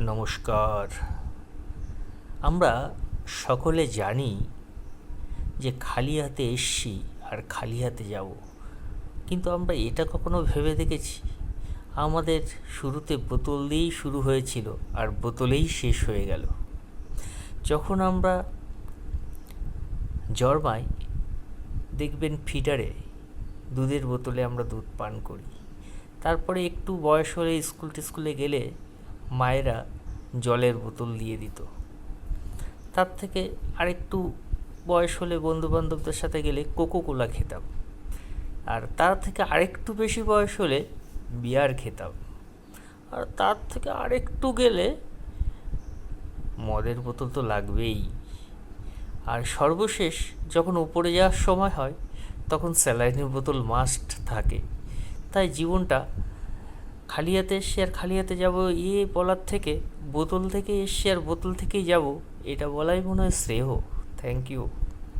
নমস্কার। আমরা সকলে জানি যে খালি হাতে এসছি আর খালি হাতে যাব। কিন্তু আমরা এটা কখনো ভেবে দেখেছি? আমাদের শুরুতে বোতল দিয়েই শুরু হয়েছিল আর বোতলেই শেষ হয়ে গেল। যখন আমরা জন্মাই, দেখবেন ফিডারে দুধের বোতলে আমরা দুধ পান করি। তারপরে একটু বয়স হলে স্কুল টিস্কুলে গেলে মায়েরা জলের বোতল দিয়ে দিত। তার থেকে আরেকটু বয়স হলে বন্ধুবান্ধবদের সাথে গেলে কোকো কোলা খেতাম। আর তার থেকে আরেকটু বেশি বয়স হলে বিয়ার খেতাম। আর তার থেকে আরেকটু গেলে মদের বোতল তো লাগবেই। আর সর্বশেষ যখন উপরে যাওয়ার সময় হয়, তখন স্যালাইনের বোতল মাস্ট থাকে। তাই জীবনটা খালি হাতে এসছি আর খালি হাতে যাব ইয়ে বলার থেকে, বোতল থেকে এসছি আর বোতল থেকেই যাব, এটা বলাই মনে হয় শ্রেয়। Thank you